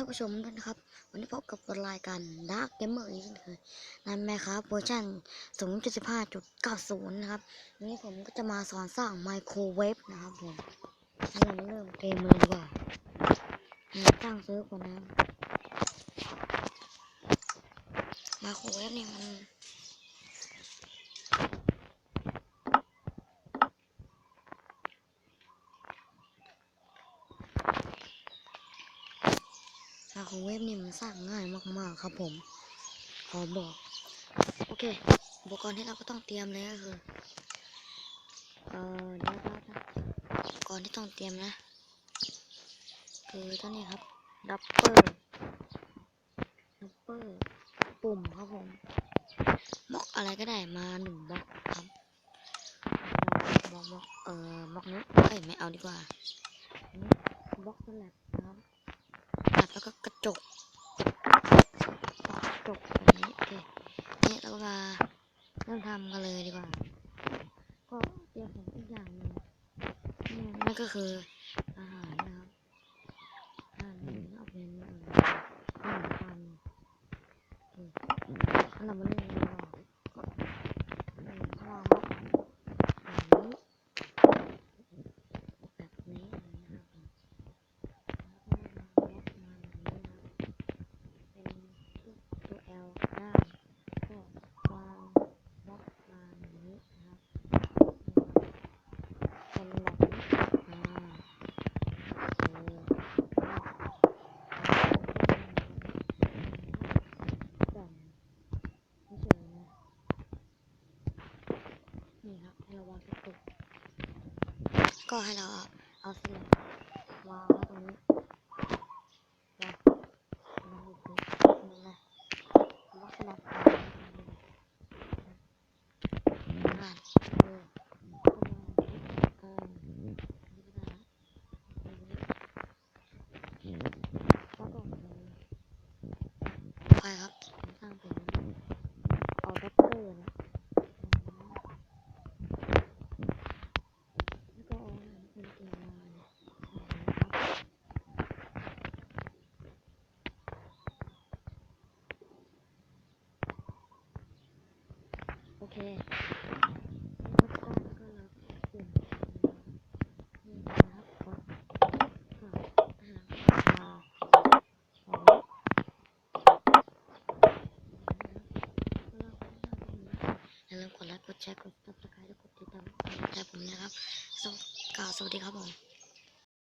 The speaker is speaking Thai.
ท่านผู้ชมด้วยนะครับ วันนี้พบกับรายการ Dark Gamer อีกเช่นเคยนั่นแม่ครับเวอร์ชัน0.15.90 นะครับ วันนี้ผมก็จะมาสอนสร้างไมโครเวฟนะครับผมเรามเริ่มเกมเลยดีกว่าอืมตั้งซื้อก่อนนะไมโครเวฟเนี่ยมัน ไมโครเวฟนี่มันสร้างง่ายมากๆครับผม ขอบอก โอเค อุปกรณ์ที่เราก็ต้องเตรียมเลยก็คือ เอ่อเดี๋ยวๆๆอุปกรณ์ที่ต้องเตรียมนะ คือเท่านี้ครับ ดับเบิลดับเบิลปุ่มครับผมบล็อกอะไรก็ได้มาหนึ่งบล็อกครับบล็อกบล็อกเอ่อบล็อกนี้เอ้ยไม่เอาดีกว่าบล็อกสลับน แล้วก็กระจกกระจกแบบนี้โอเคเนี่ยเราก็มาเริ่มทำกันเลยดีกว่า ก็เตรียมของทุกอย่างเลยนี่นั่นก็คืออาหารนะครับอาหารนี่เอาเป็นเอ่อขนมปังโอเคถ้าเรามาเล่นกันดีกว่าก็เริ่มวางบล็อกแบบนี้แบบนี้เลยนะครับผม แล้วก็วางบล็อกมาแบบนี้นะครับเป็นรูปตัว L ได้ก็วางบล็อกมาแบบนี้นะครับเป็นแบบนี้อ่าโอเคแต่ไม่เฉยนะนี่ครับ ให้เราวางกระตุกก็ให้เราเอาเสลับวางไว้ตรงนี้นะลองดูสินี่นะลักษณะการงานเออเออนี่ก็ได้นะแล้วก็ไปครับสร้างเป็นเอาด็อกเตอร์นะแล้วก็เอาเป็นเกมมาเนี่ยครับ โอเคแล้ว ก็แล้วก็เราเปลี่ยนนี่นะครับกดค่ะอ่าสองอย่าลืมกดไลค์กดแชร์กดซับสไครต์และกดติดตามกำลังใจผมนะครับสวัสดีกล่าวสวัสดีครับผม